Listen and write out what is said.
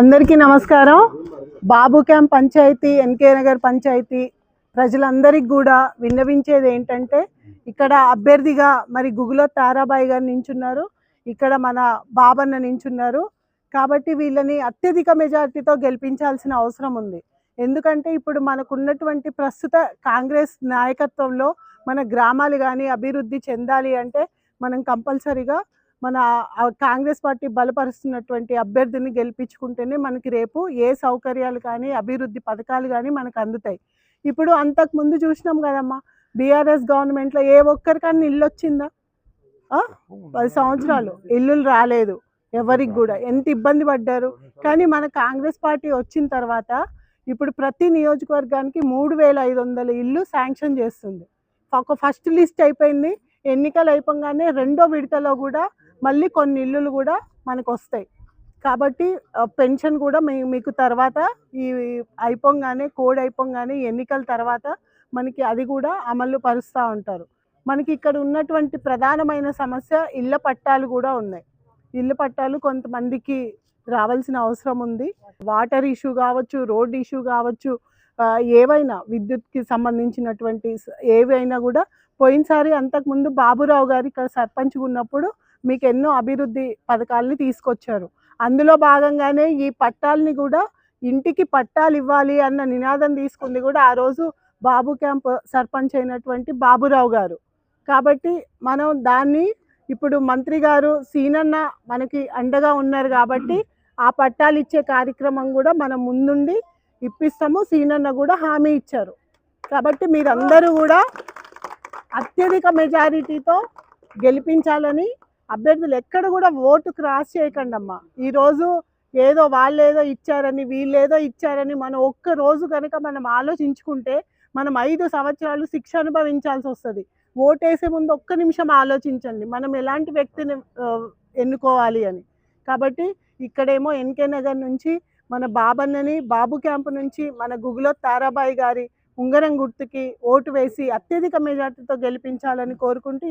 అందరికీ నమస్కారం. Babu camp panchayat NK Nagar panchayat ప్రజలందరికీ కూడా విన్నవించేది ఏంటంటే ఇక్కడ అభ్యర్థిగా మరి గుగులో తారాబాయి గారు నించున్నారు. ఇక్కడ మన బాబన్న నించున్నారు. కాబట్టి వీళ్ళని అత్యధిక మెజార్టీతో గెలిపించాల్సిన అవసరం ఉంది. ఎందుకంటే ఇప్పుడు మనకున్నటువంటి ప్రస్తుత కాంగ్రెస్ నాయకత్వంలో మన గ్రామాలు కానీ అభివృద్ధి చెందాలి అంటే మనం కంపల్సరీగా మన కాంగ్రెస్ పార్టీ బలపరుస్తున్నటువంటి అభ్యర్థిని గెలిపించుకుంటేనే మనకి రేపు ఏ సౌకర్యాలు కానీ అభివృద్ధి పథకాలు కానీ మనకు అందుతాయి. ఇప్పుడు అంతకు ముందు చూసినాం కదమ్మా బీఆర్ఎస్ గవర్నమెంట్లో ఏ ఒక్కరికన్నా ఇల్లు వచ్చిందా? పది సంవత్సరాలు ఇల్లులు రాలేదు ఎవరికి కూడా. ఎంత ఇబ్బంది పడ్డారు? కానీ మన కాంగ్రెస్ పార్టీ వచ్చిన తర్వాత ఇప్పుడు ప్రతి నియోజకవర్గానికి మూడు వేల ఐదు వందల ఇల్లు శాంక్షన్ చేస్తుంది. ఒక ఫస్ట్ లిస్ట్ అయిపోయింది ఎన్నికలు అయిపోగానే రెండో విడతలో కూడా మళ్ళీ కొన్ని ఇల్లులు కూడా మనకు వస్తాయి. కాబట్టి పెన్షన్ కూడా మీ మీకు తర్వాత ఈ అయిపోగానే కోడ్ అయిపోగానే ఎన్నికల తర్వాత మనకి అది కూడా అమలు పరుస్తూ ఉంటారు. మనకి ఇక్కడ ఉన్నటువంటి ప్రధానమైన సమస్య ఇళ్ళ పట్టాలు కూడా ఉన్నాయి. ఇల్లు పట్టాలు కొంతమందికి రావాల్సిన అవసరం ఉంది. వాటర్ ఇష్యూ కావచ్చు రోడ్ ఇష్యూ కావచ్చు ఏవైనా విద్యుత్కి సంబంధించినటువంటి ఏవైనా కూడా పోయినసారి అంతకుముందు బాబురావు గారు ఇక్కడ సర్పంచ్గా ఉన్నప్పుడు మీకు ఎన్నో అభివృద్ధి పథకాలని తీసుకొచ్చారు. అందులో భాగంగానే ఈ పట్టాలని కూడా ఇంటికి పట్టాలు ఇవ్వాలి అన్న నినాదం తీసుకుంది కూడా ఆ రోజు బాబు క్యాంప్ సర్పంచ్ అయినటువంటి బాబురావు గారు. కాబట్టి మనం దాన్ని ఇప్పుడు మంత్రి గారు సీనన్న మనకి అండగా ఉన్నారు కాబట్టి ఆ పట్టాలు ఇచ్చే కార్యక్రమం కూడా మనం ముందుండి ఇప్పిస్తాము. సీనన్న కూడా హామీ ఇచ్చారు. కాబట్టి మీరందరూ కూడా అత్యధిక మెజారిటీతో గెలిపించాలని అభ్యర్థులు ఎక్కడ కూడా ఓటు క్రాస్ చేయకండి అమ్మా ఈరోజు ఏదో వాళ్ళేదో ఇచ్చారని వీళ్ళేదో ఇచ్చారని మనం ఒక్క రోజు కనుక మనం ఆలోచించుకుంటే మనం ఐదు సంవత్సరాలు శిక్ష అనుభవించాల్సి వస్తుంది. ఓటేసే ముందు ఒక్క నిమిషం ఆలోచించండి. మనం ఎలాంటి వ్యక్తిని ఎన్నుకోవాలి అని. కాబట్టి ఇక్కడేమో ఎన్కే నగర్ నుంచి మన బాబన్నని బాబు క్యాంపు నుంచి మన గుగులో తారాబాయి గారి ఉంగరం గుర్తుకి ఓటు వేసి అత్యధిక మెజార్టీతో గెలిపించాలని కోరుకుంటూ